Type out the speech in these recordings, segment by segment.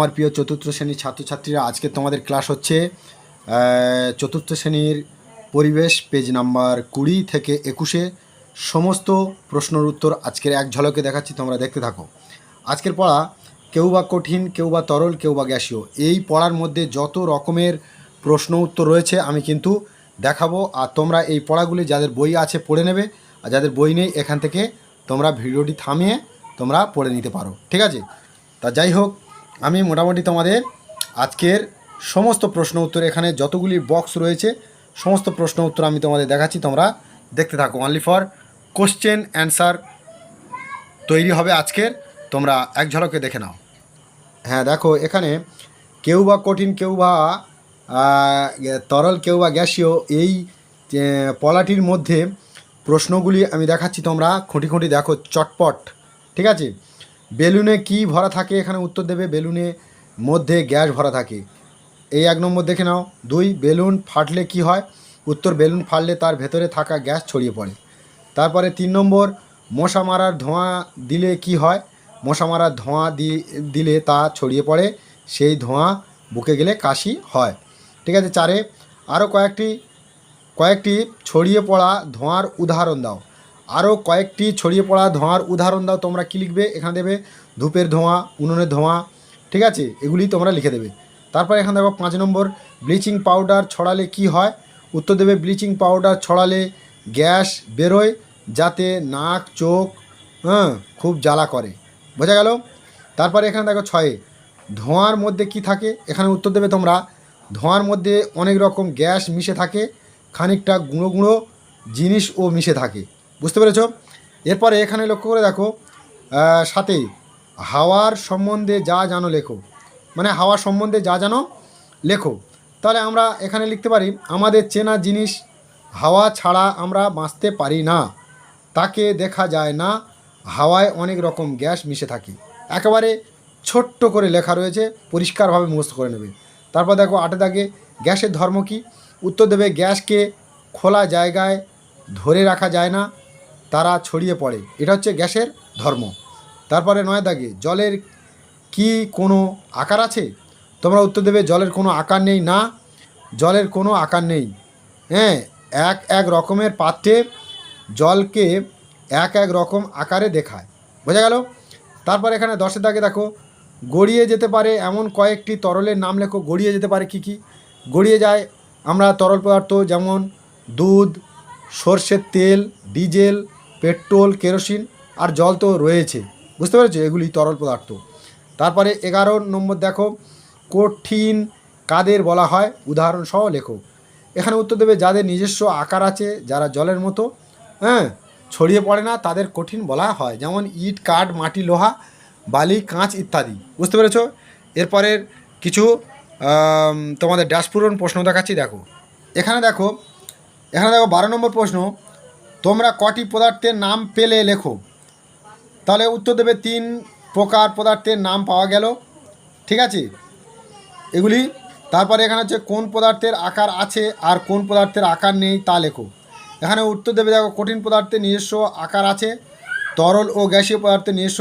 আমার প্রিয় চতুর্থ শ্রেণির ছাত্রছাত্রীরা, আজকে তোমাদের ক্লাস হচ্ছে চতুর্থ শ্রেণির পরিবেশ পেজ নাম্বার কুড়ি থেকে একুশে। সমস্ত প্রশ্নের উত্তর আজকের এক ঝলকে দেখাচ্ছি, তোমরা দেখতে থাকো। আজকের পড়া, কেউ বা কঠিন, কেউ বা তরল, কেউ বা গ্যাসীয়। এই পড়ার মধ্যে যত রকমের প্রশ্ন উত্তর রয়েছে, আমি কিন্তু দেখাবো। আর তোমরা এই পড়াগুলি যাদের বই আছে, পড়ে নেবে। আর যাদের বই নেই, এখান থেকে তোমরা ভিডিওটি থামিয়ে তোমরা পড়ে নিতে পারো। ঠিক আছে? তা যাই হোক আমি মোটামুটি তোমাদের আজকের সমস্ত প্রশ্ন উত্তর এখানে যতগুলি বক্স রয়েছে, সমস্ত প্রশ্ন উত্তর আমি তোমাদের দেখাচ্ছি, তোমরা দেখতে থাকো। অনলি ফর কোশ্চেন অ্যান্সার তৈরি হবে আজকের। তোমরা এক ঝলকে দেখে নাও। হ্যাঁ দেখো, এখানে কেউ বা কঠিন, কেউ বা তরল, কেউ বা গ্যাসীয় এই পলাটির মধ্যে প্রশ্নগুলি আমি দেখাচ্ছি তোমরা। খুঁটি খুঁটি দেখো, চটপট, ঠিক আছে? বেলুনে কি ভরা থাকে এখানে উত্তর দেবে, বেলুনে মধ্যে গ্যাস ভরা থাকে। এই এক নম্বর দেখে নাও। দুই, বেলুন ফাটলে কি হয়? উত্তর, বেলুন ফাটলে তার ভেতরে থাকা গ্যাস ছড়িয়ে পড়ে। তারপরে তিন নম্বর, মশা মারার ধোঁয়া দিলে কি হয়? মশা মারার ধোঁয়া দিলে তা ছড়িয়ে পড়ে, সেই ধোঁয়া বুকে গেলে কাশি হয়। ঠিক আছে, চারে আরও কয়েকটি কয়েকটি ছড়িয়ে পড়া ধোঁয়ার উদাহরণ দাও। আরও কয়েকটি ছড়িয়ে পড়া ধোঁয়ার উদাহরণ দাও, তোমরা কী লিখবে? এখানে দেবে ধূপের ধোঁয়া, উনুনের ধোঁয়া, ঠিক আছে? এগুলি তোমরা লিখে দেবে। তারপর এখানে দেখো পাঁচ নম্বর, ব্লিচিং পাউডার ছড়ালে কি হয়? উত্তর দেবে ব্লিচিং পাউডার ছড়ালে গ্যাস বেরোয় যাতে নাক, চোখ হ্যাঁ খুব জ্বালা করে। বোঝা গেল? তারপরে এখানে দেখো ছয়ে, ধোঁয়ার মধ্যে কি থাকে? এখানে উত্তর দেবে তোমরা, ধোঁয়ার মধ্যে অনেক রকম গ্যাস মিশে থাকে, খানিকটা গুঁড়ো গুঁড়ো জিনিসও মিশে থাকে। বুঝতে পেরেছ? এরপরে এখানে লক্ষ্য করে দেখো সাথে হাওয়ার সম্বন্ধে যা জানো লেখো। মানে হাওয়া সম্বন্ধে যা জানো লেখো। তাহলে আমরা এখানে লিখতে পারি, আমাদের চেনা জিনিস হাওয়া ছাড়া আমরা বাঁচতে পারি না। তাকে দেখা যায় না, হাওয়ায় অনেক রকম গ্যাস মিশে থাকে। একেবারে ছোট্ট করে লেখা রয়েছে, পরিষ্কারভাবে মুখস্থ করে নেবে। তারপর দেখো, আটে দাগে, গ্যাসের ধর্ম কী? উত্তর দেবে, গ্যাসকে খোলা জায়গায় ধরে রাখা যায় না তারা ছড়িয়ে পড়ে। এটা হচ্ছে গ্যাসের ধর্ম। তারপরে নয় দাগে, জলের কি কোনো আকার আছে? তোমরা উত্তর দেবে, জলের কোনো আকার নেই। না, জলের কোনো আকার নেই। হ্যাঁ এক এক রকমের পাত্রে জলকে এক এক রকম আকারে দেখায়। বোঝা গেল? তারপর এখানে দশের দাগে দেখো, গড়িয়ে যেতে পারে এমন কয়েকটি তরলের নাম লেখো। গড়িয়ে যেতে পারে কি কি? গড়িয়ে যায় আমরা তরল পদার্থ যেমন দুধ, সর্ষের তেল, ডিজেল পেট্রোল, কেরোসিন আর জল তো রয়েছে। বুঝতে পেরেছ? এগুলি তরল পদার্থ। তারপরে এগারো নম্বর দেখো, কঠিন কাদের বলা হয়? উদাহরণ সহ লেখো। এখানে উত্তর দেবে, যাদের নিজস্ব আকার আছে, যারা জলের মতো হ্যাঁ ছড়িয়ে পড়ে না, তাদের কঠিন বলা হয়। যেমন ইট, কাঠ, মাটি, লোহা, বালি, কাঁচ ইত্যাদি। বুঝতে পেরেছ? এরপরের কিছু তোমাদের ড্যাশপূরণ প্রশ্ন দেখাচ্ছি, দেখো। এখানে দেখো এখানে দেখো বারো নম্বর প্রশ্ন তোমরা কটি পদার্থের নাম পেলে লেখো। তাহলে উত্তর দেবে তিন প্রকার পদার্থের নাম পাওয়া গেল। ঠিক আছে? এগুলি, তারপরে এখানে হচ্ছে কোন পদার্থের আকার আছে আর কোন পদার্থের আকার নেই তা লেখো। এখানে উত্তর দেবে দেখো কঠিন পদার্থের নিজস্ব আকার আছে, তরল ও গ্যাসীয় পদার্থের নিজস্ব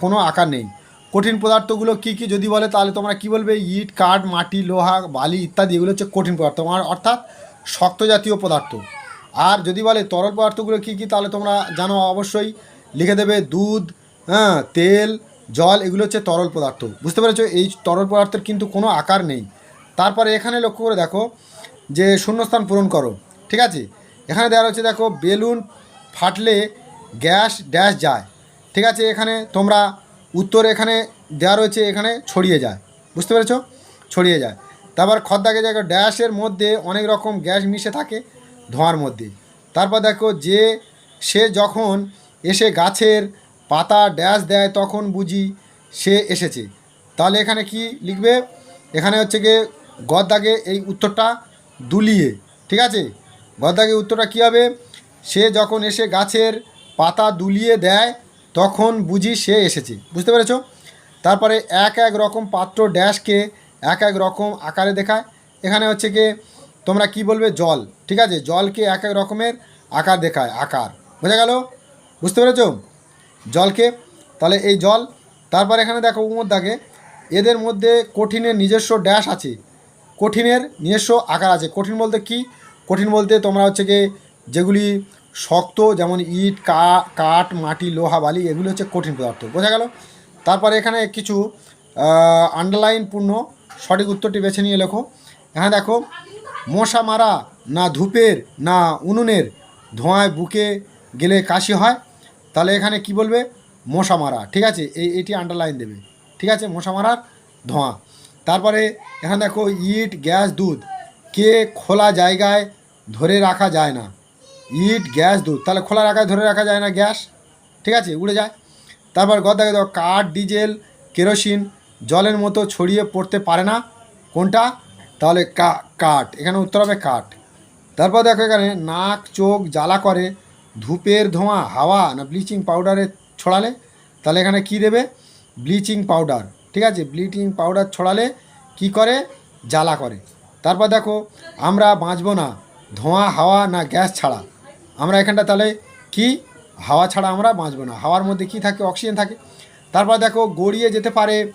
কোনো আকার নেই। কঠিন পদার্থগুলো কি কি যদি বলে তাহলে তোমরা কি বলবে? ইট, কাঠ, মাটি, লোহা, বালি ইত্যাদি, এগুলো হচ্ছে কঠিন পদার্থ। অর্থাৎ শক্ত জাতীয় পদার্থ। আর যদি বলে তরল পদার্থগুলো কী কী, তাহলে তোমরা জানো অবশ্যই। লিখে দেবে দুধ হ্যাঁ তেল, জল, এগুলো হচ্ছে তরল পদার্থ। বুঝতে পেরেছ? এই তরল পদার্থের কিন্তু কোনো আকার নেই। তারপরে এখানে লক্ষ্য করে দেখো যে শূন্যস্থান পূরণ করো, ঠিক আছে? এখানে দেওয়া হচ্ছে দেখো, বেলুন ফাটলে গ্যাস ড্যাশ যায়। ঠিক আছে? এখানে তোমরা উত্তর এখানে দেওয়া রয়েছে, এখানে ছড়িয়ে যায়। বুঝতে পেরেছ? ছড়িয়ে যায়। তারপর খদ্দাকে দেখো, ড্যাশের মধ্যে অনেক রকম গ্যাস মিশে থাকে। ধোঁয়ার মধ্যে। তারপর দেখো যে সে যখন এসে গাছের পাতা ড্যাশ দেয় তখন বুঝি সে এসেছে। তাহলে এখানে কি লিখবে? এখানে হচ্ছে গিয়ে গদ্দাগে এই উত্তরটা দুলিয়ে, ঠিক আছে? গদ্দাগে উত্তরটা কী হবে? সে যখন এসে গাছের পাতা দুলিয়ে দেয় তখন বুঝি সে এসেছে। বুঝতে পেরেছ? তারপরে এক এক রকম পাত্র ড্যাশকে এক এক রকম আকারে দেখায়। এখানে হচ্ছে কি তোমরা কি বলবে? জল। ঠিক আছে? জলকে এক এক রকমের আকার দেখায়, আকার। বোঝা গেল? বুঝতে পেরেছ? জলকে। তাহলে এই জল, তারপর এখানে দেখো দাগে এদের মধ্যে কঠিনের নিজস্ব ড্যাশ আছে। কঠিনের নিজস্ব আকার আছে। কঠিন বলতে কি? কঠিন বলতে তোমরা হচ্ছে গিয়ে যেগুলি শক্ত, যেমন ইট কাঠ, মাটি, লোহা, বালি, এগুলো হচ্ছে কঠিন পদার্থ। বোঝা গেল? তারপরে এখানে কিছু আন্ডারলাইন পূর্ণ সঠিক উত্তরটি বেছে নিয়ে লেখো। এখানে দেখো মশা মারা, না ধূপের, না উনুনের ধোঁয়ায় বুকে গেলে কাশি হয়, তাহলে এখানে কি বলবে? মশা মারা, ঠিক আছে? এই, এটি আন্ডারলাইন দেবে। ঠিক আছে? মশা মারার ধোঁয়া। তারপরে এখানে দেখো, ইট, গ্যাস, দুধ। কে খোলা জায়গায় ধরে রাখা যায় না? ইট, গ্যাস, দুধ। তাহলে খোলা রাখায় ধরে রাখা যায় না গ্যাস? ঠিক আছে? উড়ে যায়। তারপর গদ দেখো দেখো, কাঠ, ডিজেল, কেরোসিন, জলের মতো ছড়িয়ে পড়তে পারে না। কোনটা? তাহলে কাঠ। এখানে উত্তর হবে কাঠ। তারপর দেখো এখানে নাক, চোখ জ্বালা করে, ধূপের ধোঁয়া, হাওয়া না ব্লিচিং পাউডারে ছড়ালে, তাহলে এখানে কি দেবে? Bleaching powder. ঠিক আছে? ব্লিচিং পাউডার ছড়ালে কি করে? জ্বালা করে। তারপর দেখো, আমরা বাঁচবো না। ধোঁয়া, হাওয়া না গ্যাস ছাড়া। আমরা এখানটা তাহলে কি? হাওয়া ছাড়া আমরা বাঁচবো না। হাওয়ার মধ্যে কি থাকে? অক্সিজেন থাকে। তারপর দেখো, গড়িয়ে যেতে পারে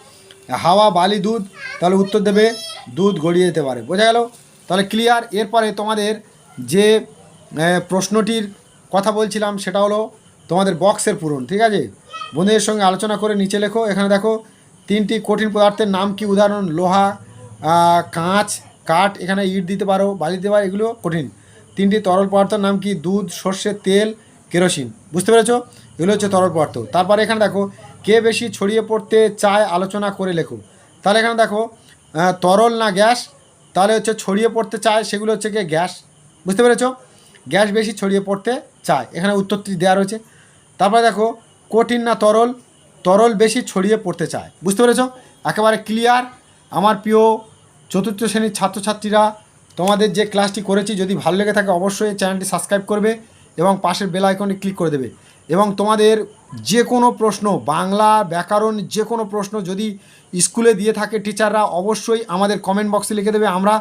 হাওয়া, বালি, দুধ, তাহলে উত্তর দেবে দুধ গড়িয়ে যেতে পারে। বোঝা গেল? তাহলে ক্লিয়ার এরপরে তোমাদের যে প্রশ্নটির কথা বলছিলাম সেটা হলো তোমাদের বক্সের পূরণ, ঠিক আছে? বন্ধুদের সঙ্গে আলোচনা করে নিচে লেখো। এখানে দেখো, তিনটি কঠিন পদার্থের নাম কি? উদাহরণ, লোহা কাঁচ, কাঠ, এখানে ইট দিতে পারো, বালি দিতে পারো, এগুলো কঠিন। তিনটি তরল পদার্থের নাম কি? দুধ সর্ষের তেল, কেরোসিন, বুঝতে পেরেছ? এগুলো হচ্ছে তরল পদার্থ। তারপরে এখানে দেখো কে বেশি ছড়িয়ে পড়তে চায় আলোচনা করে লেখো তাহলে এখানে দেখো তরল না গ্যাস? তাহলে হচ্ছে ছড়িয়ে পড়তে চায়, সেগুলো হচ্ছে গিয়ে গ্যাস। বুঝতে পেরেছ? গ্যাস বেশি ছড়িয়ে পড়তে চায়। এখানে উত্তরটি দেওয়া রয়েছে। তারপরে দেখো, কঠিন না তরল? তরল বেশি ছড়িয়ে পড়তে চায়। বুঝতে পেরেছ? একেবারে ক্লিয়ার আমার প্রিয় চতুর্থ শ্রেণির ছাত্রছাত্রীরা, তোমাদের যে ক্লাসটি করেছি, যদি ভালো লেগে থাকে অবশ্যই চ্যানেলটি সাবস্ক্রাইব করবে এবং পাশের বেল আইকনে ক্লিক করে দেবে। এবং তোমাদের যে কোনো প্রশ্ন, বাংলা, ব্যাকরণ যে কোনো প্রশ্ন যদি স্কুলে দিয়ে থাকে টিচাররা, অবশ্যই আমাদের কমেন্ট বক্সে লিখে দেবে। আমরা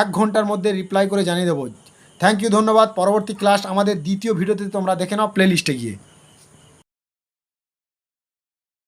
এক ঘণ্টার মধ্যে রিপ্লাই করে জানিয়ে দেবো। থ্যাংক ইউ ধন্যবাদ। পরবর্তী ক্লাস আমাদের দ্বিতীয় ভিডিওতে তোমরা দেখে নাও প্লেলিস্টে গিয়ে।